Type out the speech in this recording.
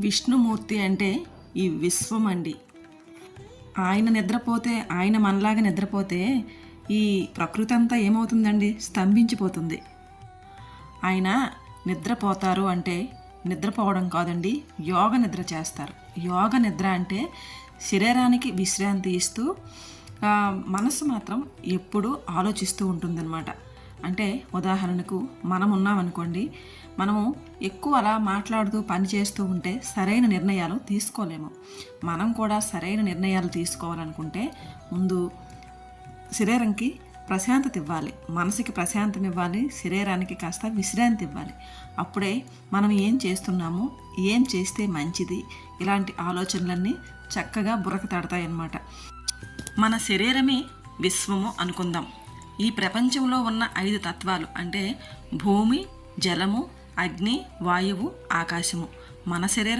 విష్ణుమూర్తి అంటే ఈ విశ్వం అండి ఆయన నిద్రపోతే ఆయన మనలాగా నిద్రపోతే ఈ ప్రకృతి అంతా ఏమవుతుందండి? స్తంభించిపోతుంది. ఆయన నిద్రపోతారు అంటే నిద్రపోవడం కాదండి యోగ నిద్ర చేస్తారు. యోగ నిద్ర అంటే శరీరానికి విశ్రాంతి ఇస్తూ మనసు మాత్రం ఎప్పుడూ ఆలోచిస్తూ ఉంటుందన్నమాట. అంటే ఉదాహరణకు మనం ఉన్నామనుకోండి మనము ఎక్కువ అలా మాట్లాడుతూ పని చేస్తూ ఉంటే సరైన నిర్ణయాలు తీసుకోలేము. మనం కూడా సరైన నిర్ణయాలు తీసుకోవాలనుకుంటే ముందు శరీరంకి ప్రశాంతత ఇవ్వాలి. మనసుకి ప్రశాంతం ఇవ్వాలి. శరీరానికి కాస్త విశ్రాంతి ఇవ్వాలి. అప్పుడే మనం ఏం చేస్తున్నామో ఏం చేస్తే మంచిది ఇలాంటి ఆలోచనలన్నీ చక్కగా బుర్రకు తడతాయన్నమాట మన శరీరమే విశ్వము అనుకుందాం. ఈ ప్రపంచంలో ఉన్న ఐదు తత్వాలు అంటే భూమి జలము అగ్ని వాయువు ఆకాశము. మన శరీరం